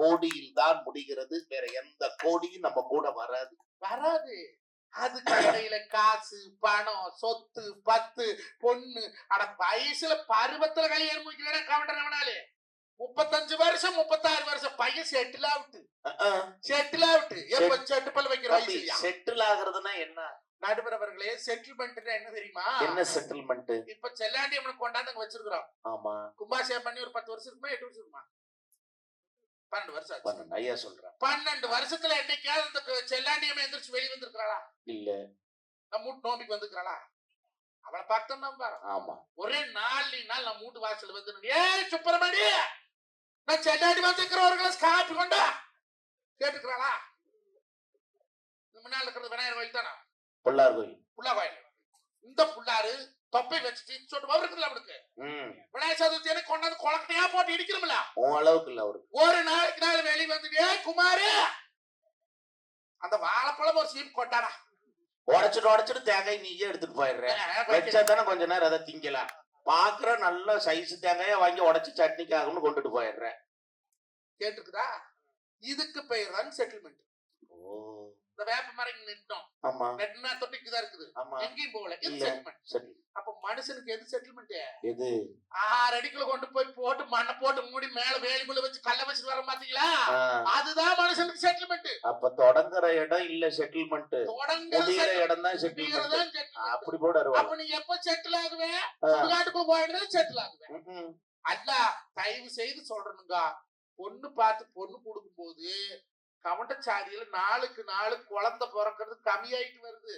கோடியில் தான் முடிகிறது. வேற எந்த கோடியும் நம்ம கூட வராது. வராது. அதுக்கு இடையில காசு பணம் சொத்து பத்து பொண்ணு. அட வயசுல பருவத்துல கல்யாணம் முடிக்கிறா கவண்டர் அவனாலே. முப்பத்தஞ்சு வருஷம் முப்பத்தாறு வருஷம். பையன் செட்டில் ஆகுட்டு செட்டில் ஆகுட்டு எப்ப செட்டு பல் வைக்கிற வயசு செட்டில் ஆகுறதுன்னா என்ன? நடுவர் அவர்களே என்ன தெரியுமா? என்ன செட்டில்மெண்ட் இப்ப செல்லாண்டியம்மன் கொண்டாந்து அங்க வச்சிருக்கிறோம். ஆமா. கும்பாசேம் பண்ணி ஒரு பத்து வருஷம் இருக்குமா எட்டு வருஷம் இருக்குமா பன்னெண்டு வருஷம் ஆச்சு. பண்ணு ஐயா சொல்றேன் பன்னெண்டு வருஷத்துல என்னைக்காவது இந்த செல்லாண்டியம்மன் எந்திரிச்சு வெளிய வந்திருக்கிறாளா? இல்ல. நம்ம வீட்டு நோம்பிக்கு வந்துக்கிறாளா அவளை பார்த்தோம் நம்ம. ஆமா. ஒரே நாள் நாள் நம்ம வீட்டு வாசல் வந்து ஏ சுப்பிரமணி! நான் செல்லாடி வந்திருக்கிற ஒரு கிளாஸ் காப்பி கொண்டா கேட்டுக்கிறாளா? முன்னால இருக்கிறது விநாயகர் கோயில் தானே? பிள்ளார் கோயில். புள்ளா கோயில். இந்த புள்ளாரு தொப்பை வச்சுட்டு சொட்டு வவருக்குல்ல அவனுக்கு? விநாயகர் சதுர்த்தி எனக்கு கொண்டாந்து குளக்கட்டையா போட்டு இடிக்கணும்ல? உன் அளவுக்கு இல்ல அவருக்கு. ஒரு நாளைக்கு நாள் வெளியே வந்துட்டு "ஏய் குமாரு! அந்த வாழைப்பழம் ஒரு சீப் கொண்டாடா உடைச்சிட்டு உடைச்சிட்டு தேங்காய் நீயே எடுத்துட்டு போயிடுற. வச்சா தானே கொஞ்ச நேரம் அதை திங்கலாம். பாக்குற நல்ல சைஸ் தேங்காய வாங்கி உடைச்சு சட்னிக்கு ஆகும்னு கொண்டுட்டு போயிடுறேன் கேட்டுக்குதா இதுக்கு பெயர் தான் செட்டில்மெண்ட் ஓ. இந்த வேப்ப மரம் இங்க ஆமா. நெட்னா தொட்டிக்கு தான் இருக்குது. ஆமா. எங்கேயும் போகல. இது. செட்டில்மெண்ட் அப்ப மனுஷனுக்கு எது செட்டில்மெண்ட் எது? ஆறு அடிக்குள்ள கொண்டு போய் போட்டு மண்ணை போட்டு மூடி மேல வேலிமுள்ள வச்சு கல்ல வச்சுட்டு வர பாத்தீங்களா அதுதான் மனுஷனுக்கு செட்டில்மெண்ட் அப்ப தொடங்குற இடம் இல்ல செட்டில்மெண்ட் தொடங்குறது முடியிற இடம் தான் செட்டில்மெண்ட். அப்படி போட அப்ப நீ எப்ப செட்டில் ஆகுவேன் சுடுகாட்டுக்குள்ள போயிடுறது செட்டில் ஆகுவேன் அல்ல தயவு செய்து சொல்றனுங்க. பொண்ணு பார்த்து பொண்ணு கொடுக்கும் போது கவண்டச்சாரியில நாளுக்கு நாளு குழந்தை பிறக்கிறது கம்மியாயிட்டு வருது.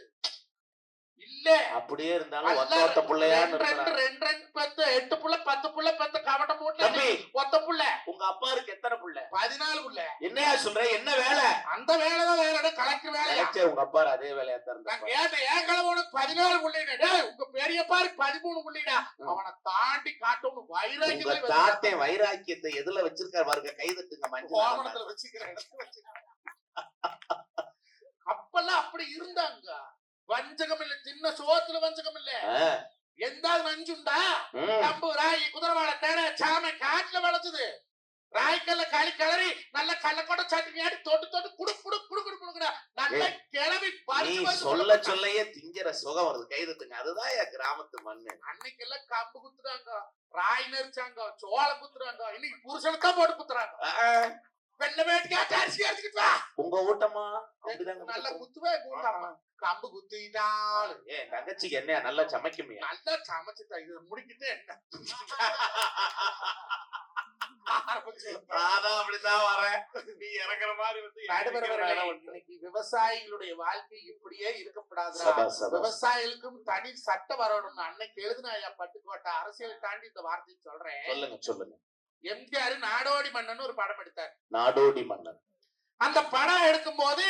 இல்ல. அப்படியே இருந்தாலும் ஒத்த ஒத்த பிள்ளையான்னு ரெண்டு ரெண்டு ரெண்டு பத்து எட்டு புள்ள பத்து புள்ள பத்து கவண்ட மூட்டை தம்பி. ஒத்த புள்ள. உங்க அப்பா இருக்கு எத்தனை புள்ள? பதினாலு புள்ள. என்னையா சொல்ற? என்ன வேலை? அந்த வேலைதான் வேற. இடம் கலெக்டர் நினைச்சேன் உங்க அப்பா அதே வேலையா தான் நான் இருந்தா கேட்டேன் ஏன் கிழவனுக்கு பதினாலு புள்ளிடா உங்க பெரியப்பாருக்கு பதிமூணு புள்ளிடா. அவனை தாண்டி காட்டணும் வைராக்கியத்துல தாத்தே வைராக்கியத்தை எதுல வச்சிருக்காரு பாருங்க? கை தட்டுங்க மஞ்சள் கோமணத்துல வச்சுக்கிறேன் அப்பெல்லாம் அப்படி இருந்தாங்க. வஞ்சகம் இல்ல சின்ன சோத்துல வஞ்சகம் இல்ல எந்த நஞ்சுண்டா? ம், கம்பு ராய் குதிரவாழை தேட சாமை காட்டுல வளர்த்துது. ராய்க்கல்ல களி கிளறி நல்ல கள்ளக்கொட்டை சட்னி ஆடி தொட்டு தொட்டு குடு குடு குடு குடு குடுக்குறா நல்ல கிளவி சொல்ல. சொல்லையே திங்கிற சுகம் வருது. கை தட்டுங்க. அதுதான் என் கிராமத்து மண்ணு. அன்னைக்கெல்லாம் கம்பு குத்துறாங்க. ராய் நெரிச்சாங்க. சோளம் குத்துறாங்க. இன்னைக்கு புருஷனுக்கு தான் போட்டு குத்துறாங்க. வெள்ள வேட்டிக்காட்டு அரிசி அரிசிக்கிட்டு வா. உங்க ஊட்டமா? நல்ல. குத்துவே கூட்டாமா கம்பு குத்திட்டாலும். ஏன் தங்கச்சிக்கு என்ன நல்லா சமைக்குமியா நல்லா சமைச்சு த- இதை முடிக்கிட்டு என்ன? விவசாயிகளுடைய வாழ்க்கை இப்படியே சபா. விவசாயிகளுக்கும் தனி சட்டம் வரணும்னு அன்னைக்கு எழுதின பட்டுக்கோட்டை அரசியல் தாண்டி இந்த வார்த்தையை சொல்றேன். சொல்லுங்க சொல்லுங்க. எம்ஜிஆர் நாடோடி மன்னன் ஒரு படம் எடுத்தார். நாடோடி மன்னன். அந்த படம் எடுக்கும் போது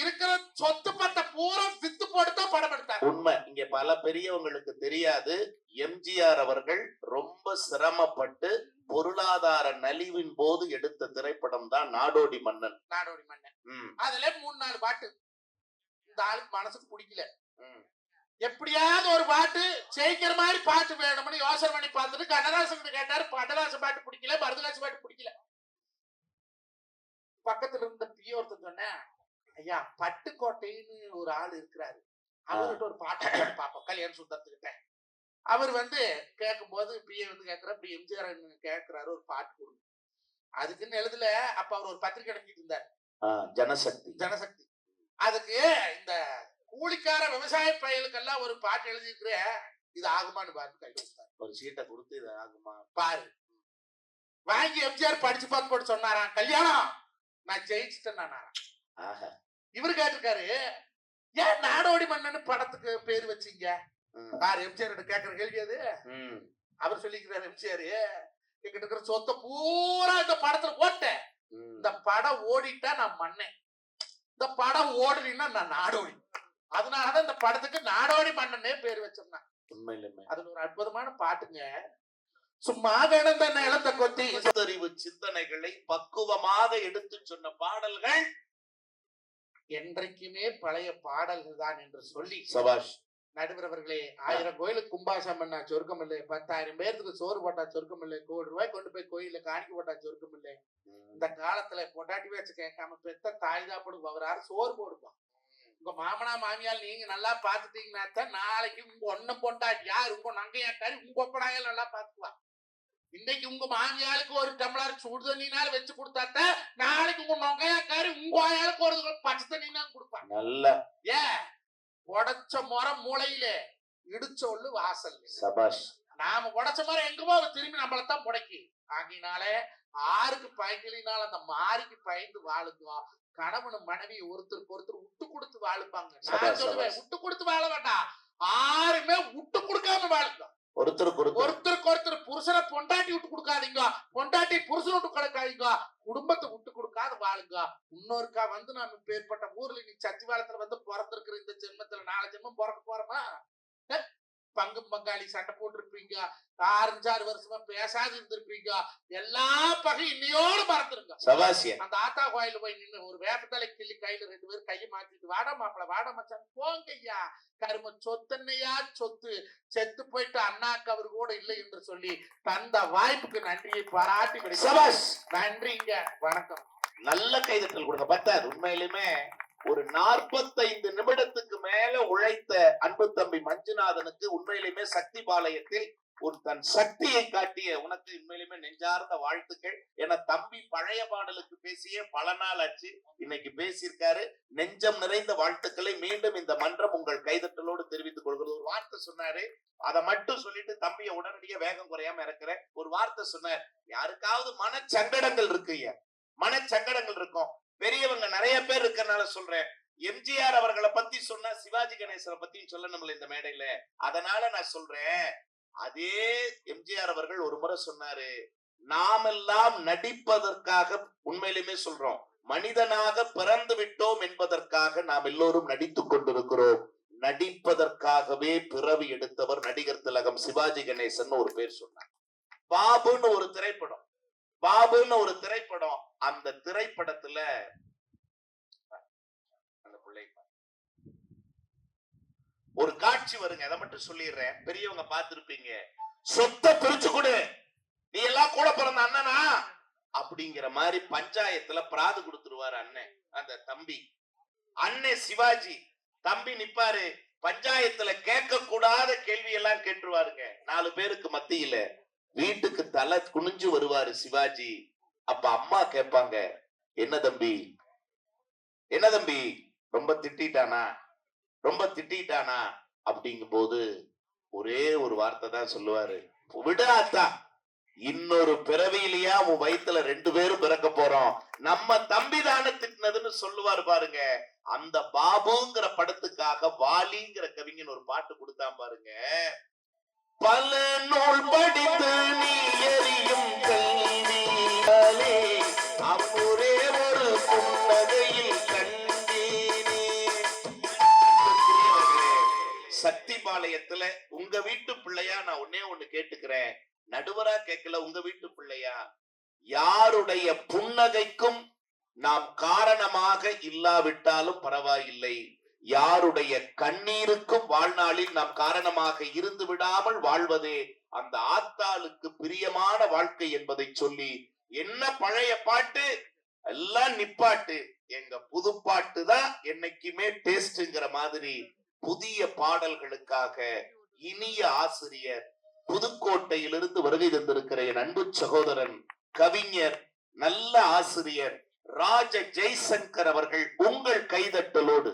இருக்கிற சொத்து பத்த பூரா வித்து போட்டு தான் படம் எடுத்தார். உண்மை. இங்க பல பெரியவங்களுக்கு தெரியாது. எம்ஜிஆர் அவர்கள் ரொம்ப சிரமப்பட்டு பொருளாதார நலிவின் போது எடுத்த திரைப்படம் தான் நாடோடி மன்னன். நாடோடி மன்னன். அதுல மூணு நாலு பாட்டு. இந்த ஆளுக்கு மனசுக்கு பிடிக்கல. எப்படியாவது ஒரு பாட்டு ஜெயிக்கிற மாதிரி பாட்டு வேணும்னு யோசனை பண்ணி பார்த்துட்டு கண்ணதாசன் கிட்ட கேட்டாரு கண்ணதாசன் பாட்டு பிடிக்கல மருதகாசன் பாட்டு பிடிக்கல. பக்கத்துல இருந்த பிய சொன்னேன் ஐயா பட்டுக்கோட்டைன்னு ஒரு ஆள் இருக்கிறாரு. அவர்கிட்ட ஒரு பாட்டு பார்ப்போம் கல்யாண சுந்தரத்துக்கிட்ட. அவர் வந்து கேட்கும்போது பிஏ வந்து கேட்கிற இப்படி எம்ஜிஆர் கேட்கிறாரு ஒரு பாட்டு கொடுங்க. அதுக்குன்னு எழுதல அப்ப அவர் ஒரு பத்திரிக்கை நடத்திட்டு இருந்தார். ஜனசக்தி. ஜனசக்தி. அதுக்கு இந்த கூலிக்கார விவசாய பயலுக்கெல்லாம் ஒரு பாட்டு எழுதியிருக்கிற இது ஆகுமான்னு பாரு கையில் கொடுத்தாரு. ஒரு சீட்டை கொடுத்து இது ஆகுமா? பாரு. வாங்கி எம்ஜிஆர் படிச்சு பார்த்து போட்டு சொன்னாராம். கல்யாணம்! நான் ஜெயிச்சுட்டேன் நானாராம் ஆஹா. இவரு கேட்டிருக்காரு ஏன் நாடோடி மன்னன் படத்துக்கு பேர் வச்சீங்க? பாரு எம்ஜிஆர் கேட்கிற கேள்வி அது. அவர் சொல்லிக்கிறாரு எம்ஜிஆர் எங்கிட்ட இருக்கிற சொத்தை பூரா இந்த படத்துல போட்டேன் ம். இந்த படம் ஓடிட்டா நான் மன்னன். இந்த படம் ஓடலின்னா நான் நாடோடி. அதனாலதான் இந்த படத்துக்கு நாடோடி மன்னனே பேர் வச்சிருந்தேன். உண்மையிலுமே. அதுல ஒரு அற்புதமான பாட்டுங்க. சும்மா கிடந்த நிலத்தை கொத்தி. பகுத்தறிவு சிந்தனைகளை பக்குவமாக எடுத்து சொன்ன பாடல்கள். என்றைக்குமே பழைய பாடல்கள் தான் என்று சொல்லி சபாஷ். நடுவர் அவர்களே ஆயிரம் கோயிலுக்கு கும்பாசம் பண்ணா சொர்க்கம் இல்லை. பத்தாயிரம் பேர்த்துக்கு சோறு போட்டா சொர்க்கம் இல்லை. கோடி ரூபாய் கொண்டு போய் கோயில காணிக்க போட்டா சொர்க்கம் இல்லை. இந்த காலத்துல பொண்டாட்டி வச்சு கேட்காம பெத்த தாய் தான் போடுங்க அவர் யாரும் சோறு போடுப்பா உங்க மாமனா மாமியால் நீங்க நல்லா பாத்துட்டீங்கன்னா தான் நாளைக்கு உங்க ஒன்னும் பொண்டாட்டி யார்? உங்க நங்கையாட்டாரு உங்க ஒப்பனாயால் நல்லா பாத்துக்குவா இன்னைக்கு உங்க மாமியாளுக்கு ஒரு டம்ளர் சுடு தண்ணினால வச்சு கொடுத்தாத்த நாளைக்கு உங்க நொங்கையாக்காரு உங்க ஆயாளுக்கு ஒரு பச்சை தண்ணி கொடுப்பா நல்ல. ஏன்? உடைச்ச முறம் மூளையில இடிச்ச ஒண்ணு வாசல். சபாஷ். நாம உடைச்ச மரம் எங்க போக திரும்பி நம்மளத்தான் புடைக்கி ஆகினாலே ஆறுக்கு பயக்கலினால அந்த மாரிக்கு பயந்து வாழுங்க கணவன் மனைவி ஒருத்தருக்கு ஒருத்தர் விட்டு கொடுத்து வாழுப்பாங்க. நான் சொல்லுவேன். விட்டு கொடுத்து வாழ வேண்டாம். ஆறுமே விட்டு கொடுக்காம வாழுங்க. ஒருத்தருக்கு ஒருத்தர். ஒருத்தருக்கு ஒருத்தர் புருஷனை பொண்டாட்டி விட்டு கொடுக்காதீங்க. பொண்டாட்டி புருஷன் விட்டு கொடுக்காதீங்க. குடும்பத்தை விட்டு கொடுக்காத வாழுங்க. இன்னொருக்கா வந்து நாம பேர்பட்ட ஊர்ல நீ சத்திவாளத்துல வந்து பிறந்திருக்கிற இந்த ஜென்மத்துல நாலு ஜென்மம் பிறக்க போறோமா? பங்கு பங்காளி சண்டை போட்டிருப்பீங்க ஆறஞ்சாறு வருஷமா பேசாது இருந்திருப்பீங்க எல்லா பகையும் இன்னையோடு மறந்துருங்க. சபாசிய அந்த ஆத்தா கோயில போய் நின்னு ஒரு வேப்பத்தலை கிள்ளி கையில ரெண்டு பேரும் கையை மாத்திட்டு வாடா மாப்பிள வாடா மச்சான் போங்க ஐயா. கரும சொத்தன்னையா சொத்து. செத்து போயிட்டு அண்ணாக்கு அவர் கூட இல்லை என்று சொல்லி தந்த வாய்ப்புக்கு நன்றியை பாராட்டி. சபாஷ். நன்றிங்க. வணக்கம். நல்ல கைதட்டல் கொடுங்க. பத்தாது. உண்மையிலுமே ஒரு நாற்பத்தைந்து நிமிடத்துக்கு மேல உழைத்த அன்பு தம்பி மஞ்சுநாதனுக்கு உண்மையிலுமே சக்தி பாளையத்தில் ஒரு தன் சக்தியை காட்டிய உனக்கு உண்மையிலுமே நெஞ்சார்ந்த வாழ்த்துக்கள். என தம்பி பழைய பாடலுக்கு பேசிய பல நாள் ஆச்சு. இன்னைக்கு பேசியிருக்காரு. நெஞ்சம் நிறைந்த வாழ்த்துக்களை மீண்டும் இந்த மன்றம் உங்கள் கைதட்டலோடு தெரிவித்துக் கொள்கிறது. ஒரு வார்த்தை சொன்னாரு. அதை மட்டும் சொல்லிட்டு தம்பியை உடனடியே வேகம் குறையாம இறக்குறேன். ஒரு வார்த்தை சொன்னார். யாருக்காவது மனச்சங்கடங்கள் இருக்கு ஐயா மனச்சங்கடங்கள் இருக்கும். பெரியவங்க நிறைய பேர் இருக்கறனால சொல்றேன். எம்ஜிஆர் அவர்களை பத்தி சொன்னா சிவாஜி கணேசனை பத்தியும் சொல்லணும்ல இந்த மேடையில. அதனால நான் சொல்றேன் அதே எம்ஜிஆர் அவர்கள் ஒரு முறை சொன்னாரு நாமெல்லாம் நடிப்பதற்காக உண்மையிலுமே சொல்றோம் மனிதனாக பிறந்து விட்டோம் என்பதற்காக நாம் எல்லோரும் நடித்துக் கொண்டிருக்கிறோம். நடிப்பதற்காகவே பிறவி எடுத்தவர் நடிகர் திலகம் சிவாஜி கணேசன் ஒரு பேர் சொன்னார். பாபுன்னு ஒரு திரைப்படம். பாபுன்னு ஒரு திரைப்படம் அந்த திரைப்படத்துல அந்த பிள்ளை ஒரு காட்சி வருங்க அதை மட்டும் சொல்லிடுறேன். பெரியவங்க பார்த்திருப்பீங்க. சொத்தை பிரிச்சு கொடு. நீ எல்லாம் கூட பிறந்த அண்ணனா? அப்படிங்கிற மாதிரி பஞ்சாயத்துல பிராது கொடுத்துருவாரு அண்ணன் அந்த தம்பி. அண்ணன் சிவாஜி தம்பி நிப்பாரு. பஞ்சாயத்துல கேட்க கூடாத கேள்வி எல்லாம் கேட்டுருவாருங்க. நாலு பேருக்கு மத்தியில. வீட்டுக்கு தலை குனிஞ்சு வருவாரு சிவாஜி. அப்ப அம்மா கேட்பாங்க என்ன தம்பி? என்ன தம்பி? ரொம்ப திட்டிட்டானா? ரொம்ப திட்டிட்டானா? அப்படிங்கும் போது ஒரே ஒரு வார்த்தை தான் சொல்லுவாரு. விடாத்தா இன்னொரு பிறவியிலயா உன் வயித்துல ரெண்டு பேரும் பிறக்க போறோம். நம்ம தம்பி தானே திட்டினதுன்னு சொல்லுவாரு பாருங்க. அந்த பாபுங்கிற படத்துக்காக வாலிங்கிற கவிஞன் ஒரு பாட்டு கொடுத்தான் பாருங்க. பல நூல் படித்து நீ எறியும் கல்வியாலே அம்முரே ஒரு புன்னகையில் கண்டீனே. சக்தி பாளையத்துல உங்க வீட்டு பிள்ளையா நான் ஒன்னே ஒண்ணு கேட்டுக்கிறேன். நடுவரா கேட்கல உங்க வீட்டு பிள்ளையா? யாருடைய புன்னகைக்கும் நாம் காரணமாக இல்லாவிட்டாலும் பரவாயில்லை. யாருடைய கண்ணீருக்கும் வாழ்நாளில் நாம் காரணமாக இருந்து விடாமல் வாழ்வதே அந்த ஆத்தாளுக்கு பிரியமான வாழ்க்கை என்பதை சொல்லி என்ன பழைய பாட்டு? எல்லாம் நிப்பாட்டு. எங்க புது பாட்டு தான் என்னைக்குமே டேஸ்ட்ங்கிற மாதிரி புதிய பாடல்களுக்காக இனிய ஆசிரியர் புதுக்கோட்டையிலிருந்து வருகை தந்திருக்கிற என் அன்பு சகோதரன் கவிஞர் நல்ல ஆசிரியர் ராஜ ஜெய்சங்கர் அவர்கள் உங்கள் கைதட்டலோடு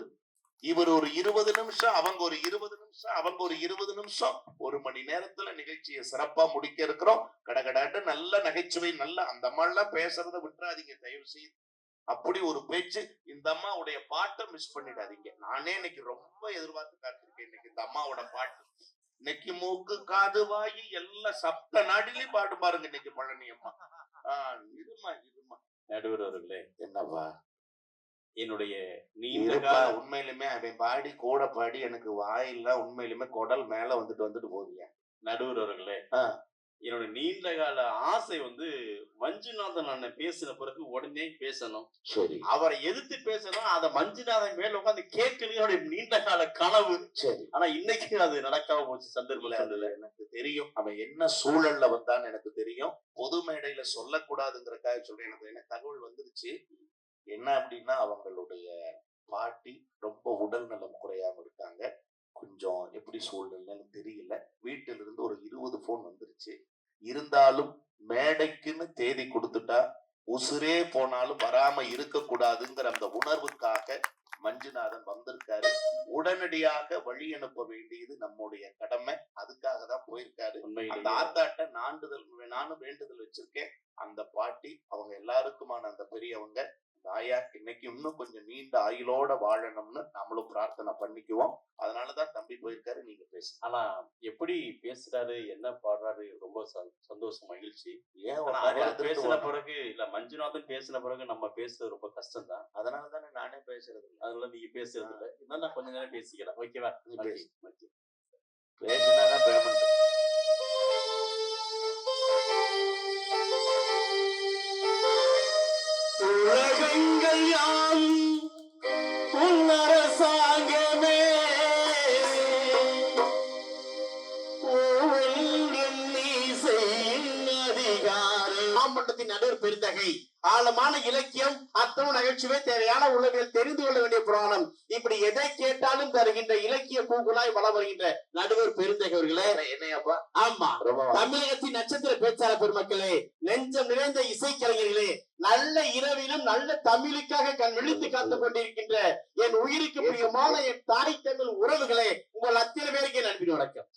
இவர் ஒரு இருபது நிமிஷம் அவங்க ஒரு இருபது நிமிஷம் அவங்க ஒரு இருபது நிமிஷம். ஒரு மணி நேரத்துல நிகழ்ச்சியை சிறப்பா முடிக்க இருக்கிறோம். கடகடாட்டு நல்ல நகைச்சுவை நல்ல அந்த அம்மா எல்லாம் பேசுறத விட்டுறாதீங்க தயவு செய்து அப்படி ஒரு பேச்சு இந்த அம்மாவுடைய பாட்டை மிஸ் பண்ணிடாதீங்க. நானே இன்னைக்கு ரொம்ப எதிர்பார்த்து காத்திருக்கேன் இன்னைக்கு இந்த அம்மாவோட பாட்டு. இன்னைக்கு மூக்கு காது வாயி எல்லாம் சப்த நாடிலையும் பாட்டு பாருங்க இன்னைக்கு பழனி அம்மா. ஆஹ் இருமா இருமா. நடுவர் அவர்களே என்னப்பா என்னுடைய நீண்ட கால உண்மையிலுமே அவன் பாடி கூட பாடி எனக்கு வாயில்லாம் உண்மையிலுமே குடல் மேல வந்துட்டு வந்துட்டு போகுதியா நடுவர் அவர்களே. என்னோட நீண்ட கால ஆசை வந்து மஞ்சுநாதன் அண்ணன் பேசின பிறகு உடனே பேசணும். சரி. அவரை எதிர்த்து பேசணும் அதை மஞ்சுநாதன் மேல உட்காந்து என்னுடைய நீண்ட கால கனவு. சரி. ஆனா இன்னைக்கு அது நடக்காம போச்சு சந்தர்ப்பம் அது எனக்கு தெரியும். அவன் என்ன சூழல்ல வந்தான்னு எனக்கு தெரியும். பொது மேடையில சொல்லக்கூடாதுங்கிறக்காக சொல்றேன் எனக்கு என்ன தகவல் வந்துருச்சு. என்ன அப்படின்னா அவங்களுடைய பாட்டி ரொம்ப உடல் நலம் குறையாம இருக்காங்க. கொஞ்சம் எப்படி சூழ்நிலைன்னு தெரியல. வீட்டில இருந்து ஒரு இருபது போன் வந்துருச்சு. இருந்தாலும் மேடைக்குன்னு தேதி கொடுத்துட்டா உசுரே போனாலும் வராம இருக்கக்கூடாதுங்கிற அந்த உணர்வுக்காக மஞ்சுநாதன் வந்திருக்காரு. உடனடியாக வழி அனுப்ப வேண்டியது நம்முடைய கடமை. அதுக்காக தான் போயிருக்காரு. அந்த ஆத்தாட்ட நாண்டுதல் நானும் வேண்டுதல் வச்சிருக்கேன். அந்த பாட்டி அவங்க எல்லாருக்குமான அந்த பெரியவங்க தாயா இன்னைக்கு இன்னும் கொஞ்சம் நீண்ட ஆயுளோட வாழணும்னு நம்மளும் பிரார்த்தனை பண்ணிக்குவோம். அதனாலதான் தம்பி போயிருக்காரு நீங்க பேசுங்க. ஆனா எப்படி பேசுறாரு என்ன பாடுறாரு ரொம்ப சந்தோஷம் மகிழ்ச்சி. ஏன் பேசின? பிறகு இல்ல மஞ்சுநாதன் பேசின பிறகு நம்ம பேசுறது ரொம்ப கஷ்டம் தான் அதனால தானே நானே பேசுறது. அதனால நீங்க பேசுறது இல்ல. இருந்தாலும் நான் கொஞ்ச நேரம் பேசிக்கிறேன் ஓகேவா? பேசு. பேசினாதான் பேமெண்ட் உலகங்கள் யாவும் உன் அரசாங்கமே அதிகாரம். மாமண்டத்தின் நடுவர் பெருந்தகை. ஆழமான இலக்கியம் அர்த்தம் நகைச்சுவை தேவையான உள்ளவியல் தெரிந்து கொள்ள வேண்டிய புராணம். இப்படி எதை கேட்டாலும் தருகின்ற இலக்கிய பூங்குழாய் வளம் வருகின்ற நடுவர் பெருந்தகை அவர்களே என்னையாப்பா? ஆமா. தமிழகத்தின் நட்சத்திர பேச்சாளர் பெருமக்களே நெஞ்சம் நிறைந்த இசைக்கலைஞர்களே நல்ல இரவிலும் நல்ல தமிழுக்காக கண் விழித்து காத்துக் கொண்டிருக்கின்ற என் உயிருக்கு பிரியமான என் தாய் தமிழ் உறவுகளே உங்கள் அத்தனை பேருக்கு என் அன்பின் வணக்கம்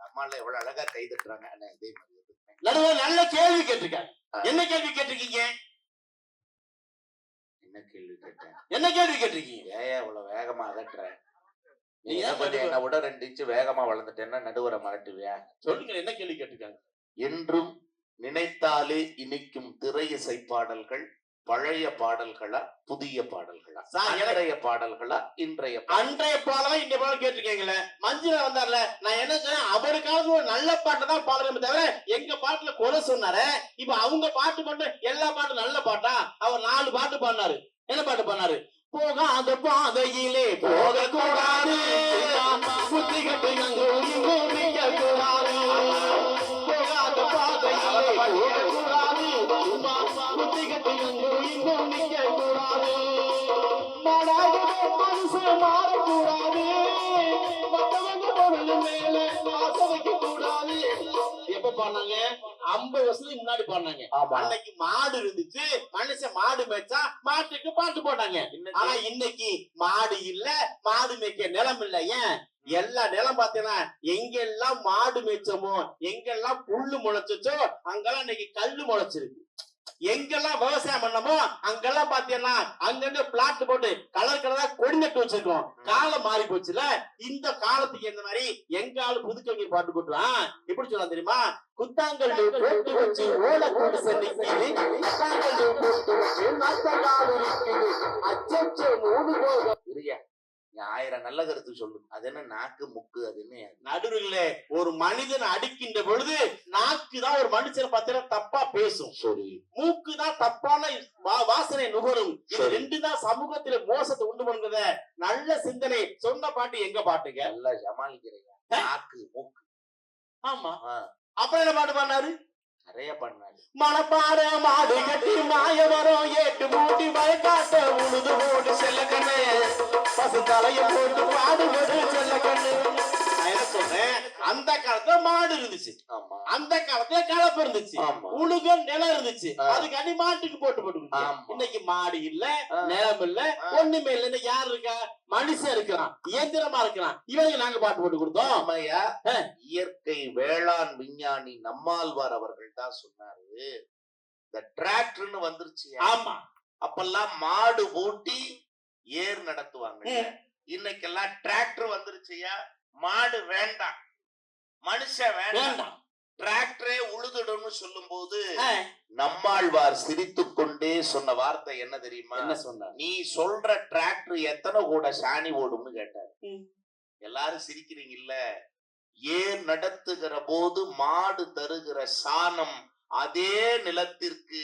நம்மால எவ்வளவு அழகா கை தட்டுறாங்க. நடுவர் நல்ல கேள்வி கேட்டிருக்காங்க என்ன கேள்வி கேட்டிருக்கீங்க? என்ன கேள்வி கேட்டேன்? என்ன கேள்வி கேட்டிருக்கீங்க? ஏன் இவ்வளவு வேகமா அதட்டுற? நீ ஏன் நடுவர்? என்ன விட ரெண்டு இன்ச்சு வேகமா வளர்ந்துட்டேன்னா நடுவரை மாட்டுவியா சொல்லுங்க என்ன கேள்வி கேட்டிருக்காங்க? என்றும் நினைத்தாலே இனிக்கும் திரை இசை பாடல்கள் பழைய பாடல்களா புதிய பாடல்களா? அன்றைய பாடல்களா இன்றைய அன்றைய பாடலாம் இந்த பாடல் கேட்டிருக்கீங்களே? மஞ்சுளா வந்தார்ல. நான் என்ன சொன்னேன்? அவருக்காவது ஒரு நல்ல பாட்டை தான் பாடுறேன் தவிர எங்க பாட்டுல குறை சொன்னாரு. இப்ப அவங்க பாட்டு மட்டும் எல்லா பாட்டும் நல்ல பாட்டா? அவர் நாலு பாட்டு பாடினாரு. என்ன பாட்டு பாடினாரு? போகாத பாதையிலே போக கூடாது புத்தி கட்டு மனுஷன் மாறக்கூடாது மத்தவங்க பொருள் மேல ஆசை வைக்க கூடாது. எப்ப பாடினாங்க? ஐம்பது வருஷத்துக்கு முன்னாடி பாடினாங்க. ஆமா. அன்னைக்கு மாடு இருந்துச்சு. மனுஷன் மாடு மேய்ச்சா மாட்டுக்கு பாட்டு போட்டாங்க. ஆனா இன்னைக்கு மாடு இல்ல மாடு மேய்க்க நிலம் இல்ல. ஏன்? எல்லா நிலம் பாத்தீங்கன்னா எங்கெல்லாம் மாடு மேய்ச்சோமோ எங்கெல்லாம் புல்லு முளைச்சுச்சோ அங்கெல்லாம் இன்னைக்கு கல்லு முளைச்சிருக்கு. எங்கெல்லாம் விவசாயம் பண்ணமோ அங்கெல்லாம் பாத்தீங்கன்னா அங்கங்க பிளாட் போட்டு கலர் கலரா கொடி நட்டு வச்சிருக்கோம். காலம் மாறி போச்சுல இந்த காலத்துக்கு இந்த மாதிரி எங்க ஆளு புதுக்கவிஞர் பாட்டு போட்டுவான் எப்படி சொல்லலாம் தெரியுமா? குத்தாங்கல் போட்டு வச்சு ஓலக்கூடு சென்னைக்கு குத்தாங்கல் போட்டு வச்சு நத்தங்கால் இருக்குது அச்சச்சோ மூணு போக இருயா நீ ஆயிரம் நல்ல கருத்து சொல்லு. அது என்ன நாக்கு முக்கு அது என்ன? நடுவுகளே ஒரு மனிதன் அடிக்கின்ற பொழுது நாக்கு தான் ஒரு மனுஷனை பார்த்தீங்கன்னா தப்பா பேசும். சரி. மூக்கு தான் தப்பான வா- வாசனை நுகரும். இது. ரெண்டு தான் சமூகத்துல மோசத்தை உண்டு பண்ணுறத நல்ல சிந்தனை. சொன்ன பாட்டு எங்க பாட்டுங்க? நல்லா சமாளிக்கிறீங்க. நாக்கு மூக்கு. ஆமா. அப்புறம் என்ன பாட்டு பண்ணாரு நிறைய பண்ணாரு. மணப்பாற மாடு கட்டி மாய மரம் ஏட்டு மூட்டி வயக்காட்ட உழுது போட்டு செல்ல கண்ணு. பசு தலையை போட்டு பாடுபடு செல்ல கண்ணு. நான் என்ன சொல்றேன் அந்த காலத்துல மாடு இருந்துச்சு. ஆமா. அந்த காலத்துல கலப்பு இருந்துச்சு. உழுக நிலம் இருந்துச்சு. அதுக்காண்டி மாட்டுக்கு போட்டு போட்டு. இன்னைக்கு மாடு இல்ல. நிலம் இல்ல. ஒண்ணுமே இல்ல. இன்னைக்கு யாரு இருக்கா? மனுஷன் இருக்கிறான். இயந்திரமா இருக்கிறான். இவனுக்கு நாங்க பாட்டு போட்டு கொடுத்தோம். இயற்கை வேளாண் விஞ்ஞானி நம்மாழ்வார் அவர்கள் தான் சொன்னாரு. இந்த டிராக்டர்னு வந்துருச்சு. ஆமா. அப்பெல்லாம் மாடு பூட்டி ஏர் நடத்துவாங்க. இன்னைக்கெல்லாம் டிராக்டர் வந்துருச்சுயா மாடு வேண்டாம். மனுஷன் வேண்டாம். டிராக்டரே உழுதுடும்னு சொல்லும் போது. நம்மாழ்வார் சிரித்துக் கொண்டே சொன்ன வார்த்தை என்ன தெரியுமா? என்ன சொன்னார்? நீ சொல்ற டிராக்டர் எத்தனை கூட சாணி ஓடும்னு கேட்டாரு. எல்லாரும் சிரிக்கிறீங்க இல்ல ஏர் நடத்துகிற போது மாடு தருகிற சாணம் அதே நிலத்திற்கு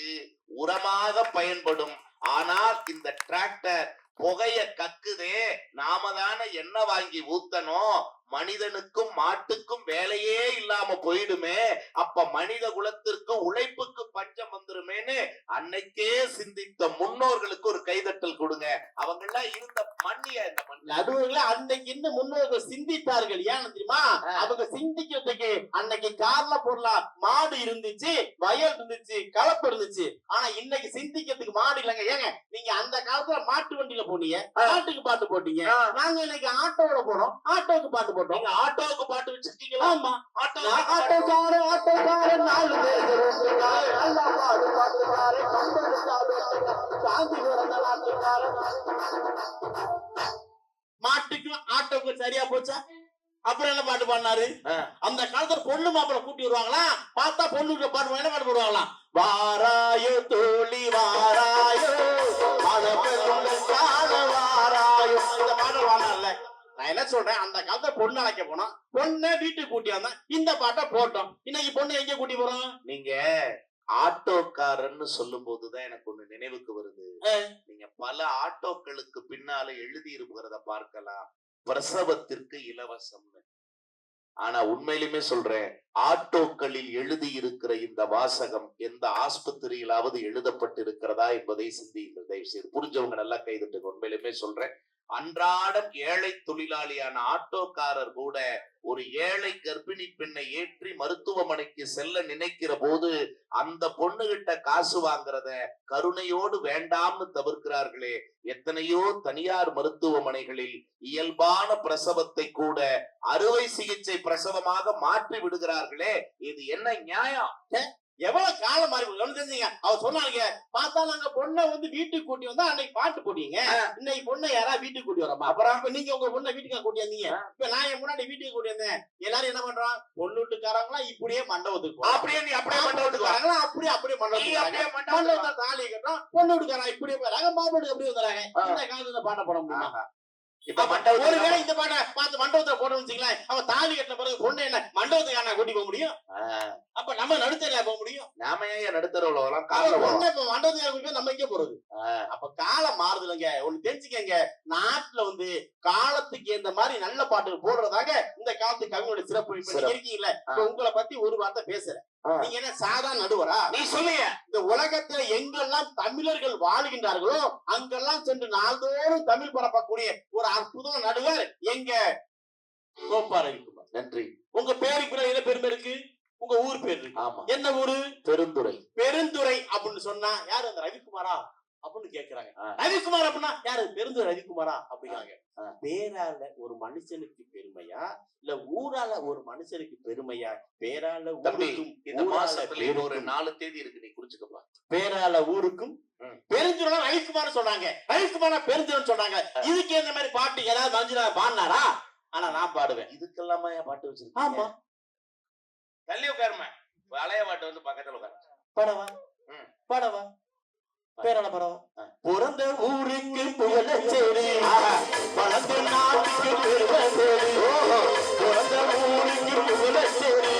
உரமாக பயன்படும். ஆனால் இந்த டிராக்டர் புகைய கக்குதே நாம தானே எண்ணெய் வாங்கி ஊத்தணும். மனிதனுக்கும் மாட்டுக்கும் வேலையே இல்லாம போயிடுமே. அப்ப மனித குலத்திற்கு உழைப்புக்கு பஞ்சம் வந்துருமேன்னு அன்னைக்கே சிந்தித்த முன்னோர்களுக்கு ஒரு கைதட்டல் கொடுங்க. அவங்க எல்லாம் இருந்த மண்ணிய இந்த மண் நடுவர்களே அன்னைக்கு இந்த முன்னோர்கள் சிந்தித்தார்கள். ஏன்னு தெரியுமா. அவங்க சிந்திக்கிறதுக்கு அன்னைக்கு கார்ல போடலாம். மாடு இருந்துச்சு வயல் இருந்துச்சு கலப்பு இருந்துச்சு. ஆனா இன்னைக்கு சிந்திக்கிறதுக்கு மாடு இல்லைங்க. ஏங்க நீங்க அந்த காலத்துல மாட்டு வண்டியில போனீங்க. மாட்டுக்கு பாட்டு போட்டீங்க. நாங்க இன்னைக்கு ஆட்டோல போனோம் ஆட்டோக்கு பாட்டு நீங்க ஆட்டோவுக்கு பாட்டு வச்சிருக்கீங்களா? ஆமா. ஆட்டோ ஆட்டோக்கார ஆட்டோக்கார நாலு. நல்லா பாடு பாட்டுக்காரே மாட்டுக்கும் ஆட்டோக்கும் சரியா போச்சா? அப்புறம் என்ன பாட்டு பாடினாரு. அந்த காலத்துல பொண்ணு மாப்பிள்ள கூட்டி வருவாங்களா பார்த்தா பொண்ணு பாட்டு என்ன பாட்டு போடுவாங்களாம் வாராயோ தோழி வாராயோ நான் என்ன சொல்றேன்? அந்த காலத்துல பொண்ணு அழைக்க போனோம். பொண்ணை வீட்டுக்கு கூட்டி வந்தோம். இந்த பாட்டை போட்டோம். இன்னைக்கு பொண்ணு எங்க கூட்டி போறோம்? நீங்க ஆட்டோக்காரன்னு சொல்லும் போதுதான் எனக்கு ஒண்ணு நினைவுக்கு வருது. நீங்க பல ஆட்டோக்களுக்கு பின்னால எழுதி இருக்கிறத பார்க்கலாம். பிரசவத்திற்கு இலவசம்னு. ஆனா உண்மையிலுமே சொல்றேன் ஆட்டோக்களில் எழுதி இருக்கிற இந்த வாசகம் எந்த ஆஸ்பத்திரியிலாவது எழுதப்பட்டிருக்கிறதா என்பதை சிந்தியுங்கள். தயவு செய்து புரிஞ்சவங்க நல்லா கைதட்டுங்க. உண்மையிலுமே சொல்றேன். அன்றாடம் ஏழை தொழிலாளியான ஆட்டோக்காரர் கூட ஒரு ஏழை கர்ப்பிணி பெண்ணை ஏற்றி மருத்துவமனைக்கு செல்ல நினைக்கிற போது அந்த பொண்ணுகிட்ட காசு வாங்குறத கருணையோடு வேண்டாம்னு தவிர்க்கிறார்களே. எத்தனையோ தனியார் மருத்துவமனைகளில் இயல்பான பிரசவத்தை கூட அறுவை சிகிச்சை பிரசவமாக மாற்றி விடுகிறார்களே. இது என்ன நியாயம்? எவ்வளவு காலம் மாறி தெரிஞ்சுங்க. அவர் சொன்னாங்க பார்த்தா நாங்க பொண்ணை வந்து வீட்டுக்கு கூட்டி வந்தா அன்னைக்கு பாட்டு போட்டீங்க. இன்னைக்கு பொண்ணை யாரா வீட்டுக்கு கூட்டி வரமா அப்புறம் நீங்க உங்க பொண்ணை வீட்டுக்கு கூட்டி வந்தீங்க. இப்ப நான் என் முன்னாடி வீட்டுக்கு கூட்டி வந்தேன். எல்லாரும் என்ன பண்றோம் பொண்ணு வீட்டுக்காரங்களா இப்படியே மண்டபத்துக்கு. அப்படியே நீ அப்படியே மண்டபத்துக்கு வா. மண்டபத்துக்காரங்களா அப்படியே அப்படியே மண்டபத்துக்கு மண்டபத்துக்கு. மண்டபத்துல தாலி கட்டுறோம் பொண்ணு வீட்டுக்காரன் இப்படியே போறாங்க மாப்பிள்ளை அப்படியே வந்துறாங்க. இந்த காலத்துல பாட்ட போட முடியுமா? ஒருவேளை மண்டபத்துக்கு இந்த பாட்டை பார்த்து மண்டபத்துல போட வச்சுக்கலாம் அவன் தாலி கட்டின பிறகு பொண்ணு என்ன மண்டபத்துக்கான கூட்டி போக முடியும்? நம்ம நடுத்தரையா போக முடியும்? நாம ஏன் நடுத்தரவுல வரலாம் போய் நம்ம எங்க போறது. அப்ப காலம் மாறுதுலங்க. ஒண்ணு தெரிஞ்சுக்கங்க. நாட்டுல வந்து காலத்துக்கு இந்த மாதிரி நல்ல பாட்டு போடுறதாக இந்த காலத்து கவிஞோட சிறப்பு இப்ப உங்களை பத்தி ஒரு வார்த்தை பேசுறேன். நீங்க என்ன சாதாரண நடுவரா? நீ சொல்லிய இந்த உலகத்துல எங்கெல்லாம் தமிழர்கள் வாழ்கின்றார்களோ அங்கெல்லாம் சென்று நாள்தோறும் தமிழ் பரப்பக்கூடிய ஒரு அற்புதம் நடுவர் எங்க? கோப்பார் ரவிக்குமார் நன்றி. உங்க பேருக்கு என்ன பெருமை இருக்கு? உங்க ஊர் பேர் ஆமா. என்ன ஊரு? பெருந்துறை. பெருந்துறை அப்படின்னு சொன்னா யாரு அந்த ரவிக்குமாரா அப்படின்னு கேக்குறாங்க. ரவிக்குமார் அப்படின்னா யாரு? பெருந்துறை ரவிக்குமாரா அப்படிங்கிறாங்க. பேரால ஒரு மனுஷனுக்கு பெருமையா இல்ல ஊரால ஒரு மனுஷனுக்கு பெருமையா? பேரால ஊருக்கும் இந்த மாசத்துல ஒரு நாலு தேதி இருக்கு நீ குறிச்சுக்கப்பா. பேரால ஊருக்கும் ம். பெருந்துறை ரவிக்குமார் சொன்னாங்க. ரவிக்குமாரா பெருந்துறை சொன்னாங்க. இதுக்கு இந்த மாதிரி பாட்டு ஏதாவது மஞ்சுளா பாடினாரா? ஆனா நான் பாடுவேன். இதுக்கெல்லாமா பாட்டு வச்சிருக்கீங்க? ஆமா. தள்ளி உட்காருமா பழைய பாட்டு வந்து பக்கத்துல உட்காரு. படவா. படவா? பேரால படவா. பிறந்த ஊருக்கு புகழச்சேரி வளர்ந்த நாட்டுக்கு பெருமை தேடி பிறந்த ஊருக்கு புகழச்சேரி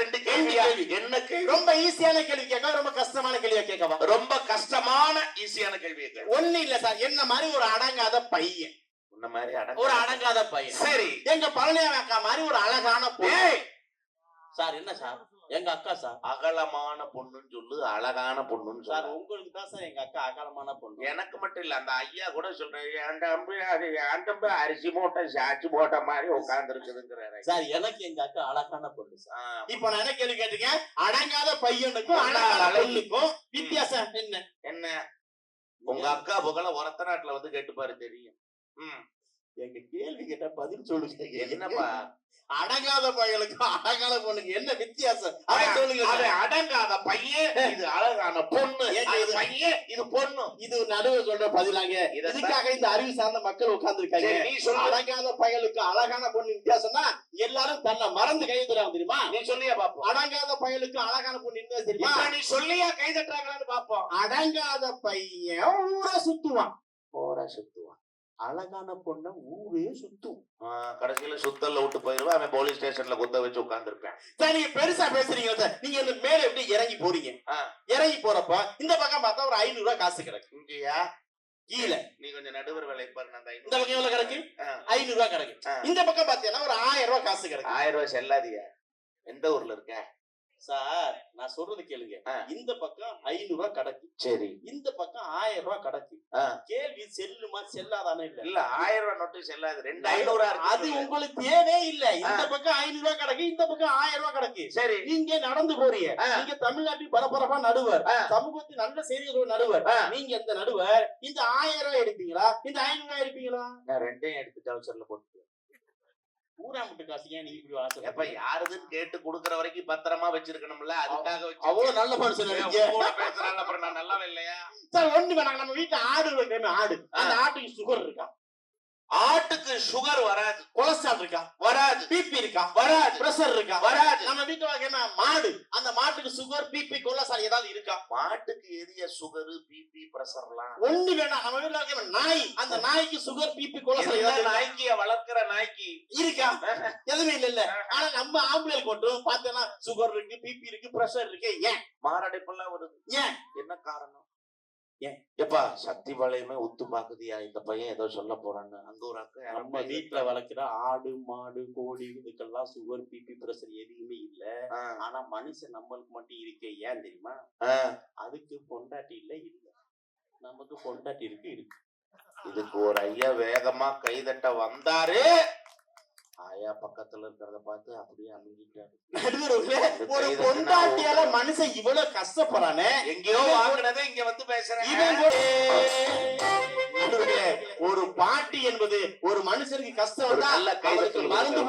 ரெண்டு கேள்வியா? கேள்வி. என்ன கேள்வி? ரொம்ப ஈஸியான கேள்வி கேட்க ரொம்ப கஷ்டமான கேள்வியா கேட்கவா? ரொம்ப கஷ்டமான ஈஸியான கேள்வியை கேளு. ஒண்ணு இல்ல சார். என்ன மாதிரி ஒரு அடங்காத பையன். உன்ன மாதிரி ஒரு அடங்க அடங்காத பையன். சரி. எங்க பழனி அக்கா மாதிரி ஒரு அழகான பொண்ணு. சார் என்ன சார்? எங்க அக்கா சார்? அகலமான பொண்ணுன்னு சொல்லு அழகான பொண்ணுன்னு சார் உங்களுக்கு தான் சார் எங்க அக்கா அகலமான பொண்ணு? எனக்கு மட்டும் இல்ல அந்த ஐயா கூட சொல்றேன் அரிசி மூட்டை சாச்சி போட்ட மாதிரி உட்கார்ந்து இருக்குதுங்கிறாரு சார் எனக்கு எங்க அக்கா அழகான பொண்ணு சார். இப்ப நான் என்ன கேள்வி கேட்டிருக்கேன்? அடங்காத பையனுக்கும் பொண்ணுக்கும் வித்தியாசம் என்ன? என்ன? உங்க அக்கா புகழ ஒரத்த நாட்டுல வந்து கேட்டுப்பாரு தெரியும். ம், எங்க கேள்வி கேட்டா பதில் சொல்லுங்க. என்னப்பா? அடங்காத பையனுக்கும் அடங்காத பொண்ணுக்கு என்ன வித்தியாசம்? அதை அவன் சொல்லுங்க. அது சார். அடங்காத பையன் இது அழகான பொண்ணு. இது- பையன்? இது பொண்ணு. இது நடுவு சொல்ற பதிலாங்க. இதுக்காக இந்த அறிவு சார்ந்த மக்கள் உட்கார்ந்து இருக்காங்க சரி, நீ சொல்லு. அடங்காத பயலுக்கு அழகான பொண்ணு வித்தியாசம்னா எல்லாரும் தன்னை மறந்து கை தருவாங்க தெரியுமா? நீ சொல்லியா பாப்போம். அடங்காத பயலுக்கு அழகான பொண்ணு தெரியுமா? நீ சொல்லியா கை தட்டுறாங்களான்னு பாப்போம். அடங்காத பையன் ஊரை சுத்துவான். போரா சுத்துவான். அழகான பொண்ணை ஊரே சுத்தும். கடைசியில சுத்தல்ல விட்டு போயிருவேன் அவன் போலீஸ் ஸ்டேஷன்ல குத்த வச்சு உட்கார்ந்துருப்பேன். சார் நீங்க பெருசா பேசுறீங்க சார். நீங்க இந்த மேல எப்படி இறங்கி போறீங்க. இறங்கி போறப்ப இந்த பக்கம் பார்த்தா ஒரு ஐநூறு ரூபாய் காசு கிடக்கு. இங்கயா? கீழே. நீ கொஞ்சம் நடுவர் வேலை பாரு அந்த இந்த பக்கம் எவ்வளவு கிடக்கு. ஐநூறு ரூபாய் கிடக்கு. இந்த பக்கம் பாத்தீங்கன்னா ஒரு ஆயிரம் ரூபாய் காசு கிடக்கு. ஆயிரம் ரூபாய் செல்லாதியா எந்த ஊர்ல இருக்க? சார் நான் சொல்றது கேளுங்க. இந்த பக்கம் ஐநூறு ரூபாய் கிடக்கு. சரி. இந்த பக்கம் ஆயிரம் ரூபாய் கிடக்கு. கேள்வி செல்லுமா செல்லாதானே இல்ல. இல்ல ஆயிரம் ரூபாய் நோட்டு செல்லாது. ரெண்டு ஐநூறா அது உங்களுக்கு தேவே இல்ல. இந்த பக்கம் ஐநூறு ரூபாய் கிடக்கு இந்த பக்கம் ஆயிரம் ரூபாய் கிடக்கு. சரி. நீங்க நடந்து போறீங்க. நீங்க தமிழ்நாட்டின் பரபரப்பா நடுவர். சமூகத்தின் நல்ல செய்திகள் நடுவர். நீங்க இந்த நடுவர் இந்த ஆயிரம் ரூபாய் எடுப்பீங்களா? இந்த ஐநூறு ரூபாய் எடுப்பீங்களா ரெண்டையும் எடுத்து டவுசர்ல போட்டு ஊரா முட்டு காசு ஏன் நீங்க இப்படி எப்ப ஆசை யாருதுன்னு கேட்டு குடுக்கற வரைக்கும் பத்திரமா வச்சிருக்கணும்ல? அதுக்காக வச்சு அவ்வளவு நல்ல மனுஷன் கூட பேசுறாங்க அப்புறம் நான் நல்லாவே இல்லையா? சார் ஒண்ணு வேணாங்க நம்ம வீட்டுல ஆடு வைக்கிறோமே ஆடு. அந்த ஆட்டுக்கு சுகர் இருக்கா? ஆட்டுக்கு சுகர் வராது. கொலஸ்ட்ரால் இருக்கா? வராது. பிபி இருக்கா? வராது. பிரஷர் இருக்கா? வராது. நம்ம வீட்டுல வைக்கிறோமே மாடு. அந்த மாட்டுக்கு சுகர் பிபி கொலஸ்ட்ரால் ஏதாவது இருக்கா? மாட்டுக்கு எரிய சுகர் பிபி பிரஷர்லாம் ஒண்ணு வேணாம். நம்ம வீட்டுல வைக்கிற நாய். அந்த நாய்க்கு சுகர் பிபி கொலஸ்ட்ரால் ஏதாவது? நாய்க்கு வளர்க்கிற நாய்க்கு? இருக்கா? எதுவுமே இல்ல இல்ல. ஆனா நம்ம ஆம்பளைக்கு மட்டும் பார்த்தேன்னா சுகர் இருக்கு பிபி இருக்கு பிரஷர் இருக்கு. ஏன்? மாரடைப்பெல்லாம் வருது. ஏன்? என்ன காரணம்? எப்பா சக்தி பாளையமே உத்து பாக்குதியா இந்த பையன் ஏதோ சொல்ல போறான்னு. அங்க ஒரு அக்கா நம்ம வீட்டுல வளர்க்கிற ஆடு மாடு கோழி இதுக்கெல்லாம் சுகர் பிபி பிரஷர் எதுவுமே இல்ல. ஆனா மனுஷன் நம்மளுக்கு மட்டும் இருக்கே ஏன் தெரியுமா? அதுக்கு பொண்டாட்டி இல்ல இல்ல. நமக்கு பொண்டாட்டி இருக்கு இருக்கு. இதுக்கு ஒரு ஐயா வேகமா கைதட்ட வந்தாரு. ஆயா பக்கத்துல இருக்கிறத பார்த்து அப்படியே நடுவர்களே, ஒரு பொண்டாட்டியால மனுஷன் இவ்வளவு கஷ்டப்படுறானே? எங்கேயோ வாங்குனதை இங்க வந்து பேசுறேன். ஒரு பாட்டி என்பது ஒரு மனுஷனுக்கு கஷ்டம் வந்தா மருந்து.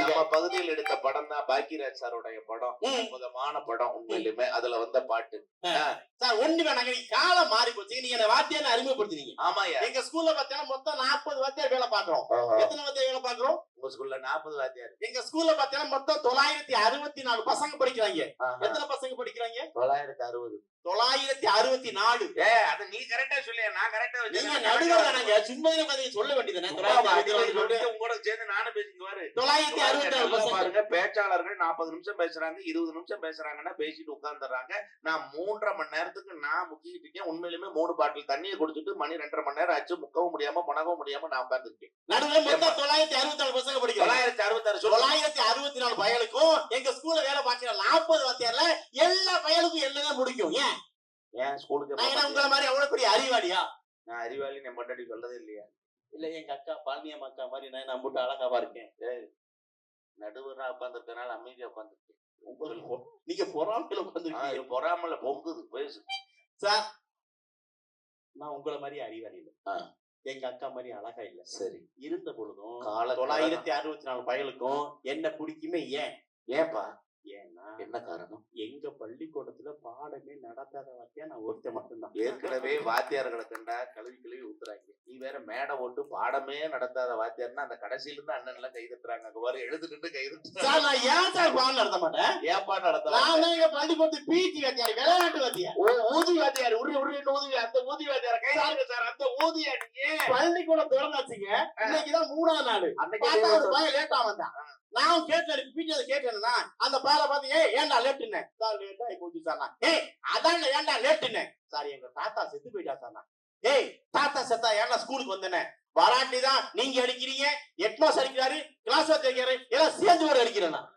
நம்ம பகுதியில் எடுத்த படம் தான் பாக்கியராஜ் சாருடைய படம். அற்புதமான படம் உண்மையிலுமே அதுல வந்த பாட்டு. சார் ஒண்ணு வேணாங்க நீங்க காலம் மாறி போச்சு நீங்க என்ன வாத்தியார் அறிமுகப்படுத்தினீங்க ஆமாயா எங்க ஸ்கூல்ல பாத்தீங்கன்னா மொத்தம் நாற்பது வாத்தியார் வேலை பாக்குறோம் எத்தனை வாத்தியார் வேலை பாக்குறோம் உங்க ஸ்கூல்ல நாற்பது வாத்தியார். எங்க ஸ்கூல்ல பாத்தீங்கன்னா மொத்தம் தொள்ளாயிரத்தி அறுபத்தி நாலு பசங்க படிக்கிறாங்க. எத்தனை பசங்க படிக்கிறாங்க? தொள்ளாயிரத்தி அறுபது. தொள்ளாயிரத்தி அறுபத்தி நாலு. ஏ அது நீ கரெக்டா சொல்லியா? நான் கரெக்டா நீங்க நடுவர் தானங்க சும்மா நீங்க சொல்ல அறுபத்தி சொல்லிட்டு. உங்களோட சேர்ந்து நானும் பேசிட்டு வாரு. தொள்ளாயிரத்தி அறுபத்தி நாலு பாருங்க பேச்சாளர்கள் நாற்பது நிமிஷம் பேசுறாங்க இருபது நிமிஷம் பேசுறாங்கன்னா பேசிட்டு உட்கார்ந்துடுறாங்க. நான் மூன்றரை மணி நேரத்துக்கு நான் முக்கிட்டு இருக்கேன் உண்மையிலுமே மூணு பாட்டில் தண்ணியை குடிச்சிட்டு மணி ரெண்டரை மணி நேரம் ஆச்சு. முக்கவும் முடியாம முனகவும் முடியாம நான் உட்கார்ந்துருக்கேன் நடுவுல மொத்தம் தொள்ளாயிரத்தி அறுபத்தி நாலு பசங்க படிக்கிறாங்க. தொள்ளாயிரத்தி அறுபத்தாறு சொல்லுங்க தொள்ளாயிரத்தி அறுபத்தி நாலு பயலுக்கும் எங்க ஸ்கூல்ல வேலை பார்க்கிற நாற்பது வாத்தியார்ல எல்லா பயலுக்கும் எல்லாம் முடிக்கும். ஏன்? ஏன் ஸ்கூலுக்கு நான் உங்களை மாதிரி அவ்வளவு பெரிய அறிவாளியா? நான் அறிவாளி நம்ம பொண்டாட்டி சொல்லதே இல்லையா. இல்ல எங்க அக்கா பால்னியம் அக்கா மாதிரி நான் நம்பிட்டு அழகாவா இருக்கேன். நடுவரா உட்கார்ந்துருக்கனால அமைதியா உட்கார்ந்துருக்கேன். உங்களுக்கு நீங்க பொறாமையில உட்காந்துருக்கீங்க பொறாமல பொங்குது பேசு. சார் நான் உங்களை மாதிரி அறிவாளி இல்ல. எங்க அக்கா மாதிரி அழகா இல்ல. சரி. இருந்த பொழுதும் தொள்ளாயிரத்தி அறுபத்தி நாலு பயலுக்கும் என்ன பிடிக்குமே ஏன்? ஏன்பா? ஏன்னா என்ன காரணம்? எங்க பள்ளிக்கூடத்துல பாடமே நடத்தாத வாத்தியா நான் ஒருத்தன் மட்டும்தான். ஏற்கனவே வாத்தியார்களை கண்டா கழுவி கழுவி ஊத்துறாங்க. நீ வேற மேடை ஓட்டு பாடமே நடத்தாத வாத்தியார்னா அந்த கடைசியில இருந்து அண்ணன் எல்லாம் கை தட்டுறாங்க. அங்க வர எழுதுட்டு கை தட்டுறாங்க சார் நான் ஏன் சார் பாடம் நடத்த மாட்டேன்? ஏப்பா நடத்த நான் தான் எங்க பள்ளிக்கூடத்து பிடி வாத்தியார் விளையாட்டு வாத்தியார். ஓ ஊதி வாத்தியார் உருளி உருளி ஊதி அந்த ஊதி வாத்தியார் கை தாங்க சார் அந்த ஊதியா நீங்க பள்ளிக்கூடம் திறந்தாச்சுங்க. இன்னைக்குதான் மூணாவது நாள். பார்த்தா ஒரு பையன் லேட்டா வந்தான். நான் கேட்டேன் பிடி கேட்டேன்னா அந்த பையல பார்த்து ஏ ஏன்டா லேட்டுன்னு சார் லேட்டா போச்சு சார். ஏய் அதான் ஏன்டா லேட்டுன்னு சார் எங்க தாத்தா செத்து போயிட்டா சார். ஏய் தாத்தா செத்தா ஏன்டா ஸ்கூலுக்கு வந்தேன்னு? வராட்டி தான் நீங்க அடிக்கிறீங்க. ஹெட் மாஸ்டர் அடிக்கிறாரு கிளாஸ் அடிக்கிறாரு எல்லாம் சேர்ந்து ஒரு அடிக்கிறேன் நான்.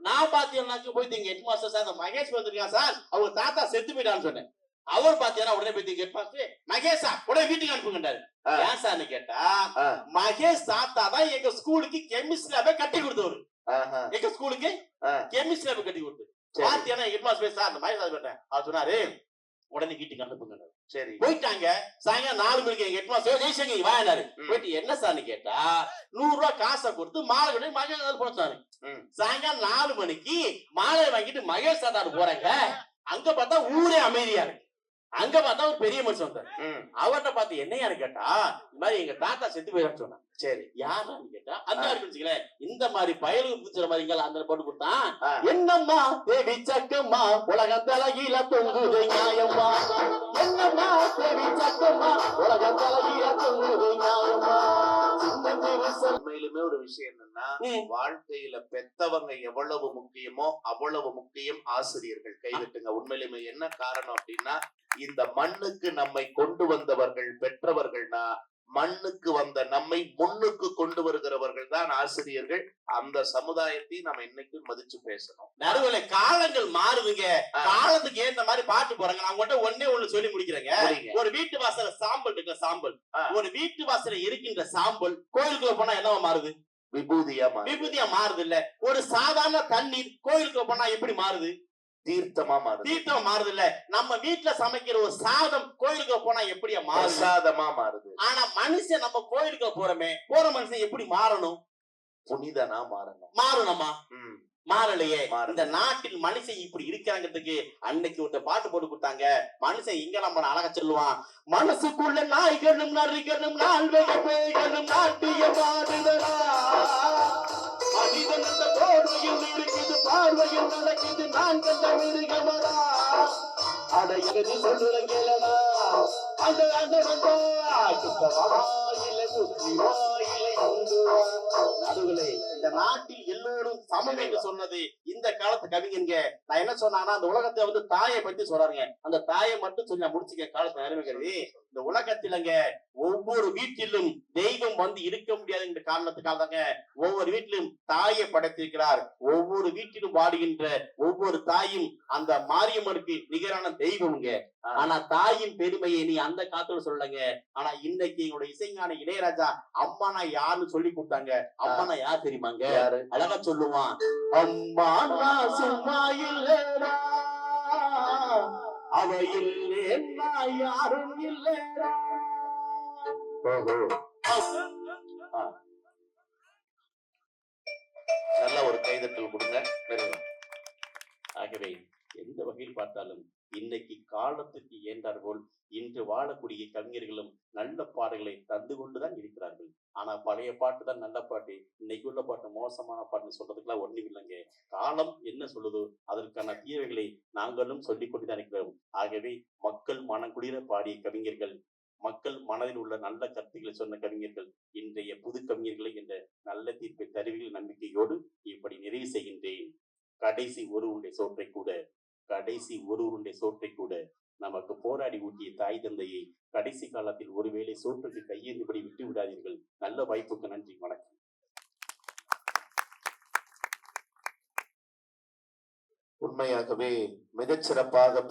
நான் பாத்தீங்கன்னாக்க போயிட்டு எங்க ஹெட் மாஸ்டர் சார் மகேஷ் வந்திருக்கான் சார். அவங்க தாத்தா செத்து போயிட்டான்னு சொன்னேன். அவர் பாத்தீங்கன்னா உடனே போய் ஹெட் மாஸ்டர் மகேஷா உடனே வீட்டுக்கு அனுப்புங்கன்றாரு. ஏன் சார்னு கேட்டா. மகேஷ் தாத்தா தான் எங்க ஸ்கூலுக்கு கெமிஸ்ட்ரி லேப கட்டி கொடுத்தவர். எங்க ஸ்கூலுக்கு. கெமிஸ்ட்ரி லேப கட்டி கொடுத்து. சரி, பாத்தியானா ஹெட் மாஸ்டர் பேச அந்த மகேஷ் சார் கேட்டேன். அவர் சொன்னாரு உடனே வீட்டுக்கு அனுப்புங்க சரி. போயிட்டாங்க. சாயங்காலம் நாலு மணிக்கு எங்க ஹெட் மாஸ்டர் ஜெய்சங்கர் வாங்கினாரு ம். போயிட்டு என்ன சார்னு கேட்டா நூறு ரூபாய் காசை கொடுத்து மாலை கொண்டு மகேஷ் ம். சாயங்காலம் நாலு மணிக்கு மாலை வாங்கிட்டு மகேஷ் சாதார் போறாங்க. அங்க பார்த்தா ஊரே அமைதியா இருக்கு. அங்க பார்த்தா ஒரு பெரிய மனுஷன் வந்தாரு. அவர்கிட்ட பார்த்து என்னையான்னு கேட்டா? இந்த மாதிரி எங்க தாத்தா செத்து போயிடான்னு சொன்னான் சரி. யாருன்னு கேட்டா? அந்த வச்சுக்கலேன் இந்த மாதிரி பயலுக்கு பிடிச்ச மாதிரி அந்த போட்டு கொடுத்தான். ஆ. என்னம்மா தேவி சக்கம்மா உலகம் தலைகீழ தொங்குது நியாயம்மா. என்னம்மா தேவி சக்கம்மா உலகம் தலைகீழ தொங்குது நியாயம்மா. உண்மையிலுமே ஒரு விஷயம் என்னன்னா. வாழ்க்கையில பெத்தவங்க எவ்வளவு முக்கியமோ அவ்வளவு முக்கியம் ஆசிரியர்கள். கைவிட்டுங்க உண்மையிலுமே என்ன காரணம் அப்படின்னா இந்த மண்ணுக்கு நம்மை கொண்டு வந்தவர்கள் பெற்றவர்கள்னா மண்ணுக்கு வந்த நம்மை முன்னுக்கு கொண்டு வருகிறவர்கள் தான் ஆசிரியர்கள். அந்த சமுதாயத்தை நம்ம இன்னைக்கும் மதிச்சு பேசணும். நடுவுல காலங்கள் மாறுதுங்க. காலத்துக்கு ஏத்த மாதிரி பாட்டு போறாங்க நான் உங்கள்கிட்ட ஒண்ணே ஒண்ணு சொல்லி முடிக்கிறேங்க. ஒரு வீட்டு வாசல்ல சாம்பல் இருக்கு சாம்பல். ஒரு வீட்டு வாசல்ல இருக்கின்ற சாம்பல் கோயிலுக்குள்ள போனா என்னவா மாறுது? விபூதியா விபூதியா மாறுது இல்ல ஒரு சாதாரண தண்ணீர் கோயிலுக்குள்ள போனா எப்படி மாறுது? தீர்த்தமா மாறுது. தீர்த்தம் மாறுது இல்ல நம்ம வீட்டுல சமைக்கிற ஒரு சாதம் கோயிலுக்குள்ள போனா எப்படியா மாறுது? பிரசாதமா மாறுது. ஆனா மனுஷன் நம்ம கோயிலுக்குள்ள போறோமே போற மனுஷன் எப்படி மாறணும்? புனிதனா மாறணும். மாறணுமா. மாறலையே. மாறல. இந்த நாட்டில் மனுஷன் இப்படி இருக்கிறாங்கிறதுக்கு அன்னைக்கு ஒரு பாட்டு போட்டு கொடுத்தாங்க. மனுஷன் இங்க நம்ம அழகா சொல்லுவான். மனசுக்குள்ள நாய்களும் நரிகளும் நால்வகை பேய்களும் நாட்டியமாடுதடா மனிதன் அந்த போர்வையில் பார்வையில் நடக்குது நான் கண்ட மிருகமடா அட எழுதி சொல்லுறேன் கேளடா அந்த அந்த வந்தா குத்தவா இல்ல குத்திவா இல்லை அங்குவா இந்த நாட்டில் எல்லோரும் சமம் என்று சொன்னது இந்த காலத்து கவிஞங்க. நான் என்ன சொன்னானா அந்த உலகத்தை வந்து தாயை பத்தி சொல்றாருங்க. அந்த தாயை மட்டும் சொல்லி நான் முடிச்சுக்க காலத்தை அறிவுகிறது இந்த உலகத்திலங்க ஒவ்வொரு வீட்டிலும் தெய்வம் வந்து இருக்க முடியாதுங்கிற காரணத்துக்காக தாங்க ஒவ்வொரு வீட்டிலும் தாயை படைத்திருக்கிறார். ஒவ்வொரு வீட்டிலும் வாடுகின்ற ஒவ்வொரு தாயும் அந்த மாரியம்மனுக்கு நிகரான தெய்வம்ங்க. ஆனா தாயின் பெருமையை நீ அந்த காத்துல சொல்லலங்க. ஆனா இன்னைக்கு எங்களோட இசைஞான இளையராஜா அம்மா நான் யாருன்னு சொல்லி கொடுத்தாங்க. அம்மா நான் யார் தெரியுமாங்க? அழகா சொல்லுவான். அம்மா நான் சும்மா இல்லடா. அவ இல்லேன்னா யாரும் இல்லடா. நல்ல ஒரு கைதட்டல் கொடுங்க. ஆகவே எந்த வகையில் பார்த்தாலும் இன்னைக்கு காலத்துக்கு ஏற்றாற்போல் இன்று வாழக்கூடிய கவிஞர்களும் நல்ல பாடல்களை தந்து கொண்டுதான் இருக்கிறார்கள். ஆனா பழைய பாட்டு தான் நல்ல பாட்டு. இன்னைக்கு உள்ள பாட்டு மோசமான பாட்டுன்னு சொல்றதுக்கெல்லாம் ஒண்ணும் இல்லைங்க. காலம் என்ன சொல்லுதோ அதற்கான தீவைகளை நாங்களும் சொல்லிக் கொண்டுதான் இருக்கிறோம். ஆகவே மக்கள் மனக்குளிர பாடிய கவிஞர்கள் மக்கள் மனதில் உள்ள நல்ல கருத்துக்களை சொன்ன கவிஞர்கள் இன்றைய புது கவிஞர்களை என்ற நல்ல தீர்ப்பை தருவீர்கள் நம்பிக்கையோடு இப்படி நிறைவு செய்கின்றேன். கடைசி ஒரு உருண்டை சோற்றை கூட கடைசி ஒரு உருண்டை சோற்றை கூட நமக்கு போராடி ஊட்டிய தாய் தந்தையை கடைசி காலத்தில் ஒருவேளை சோற்றுக்கு கையேந்திபடி விட்டு விடாதீர்கள். நல்ல வாய்ப்புக்கு நன்றி வணக்கம். உண்மையாகவே மிகச்சிறப்பாக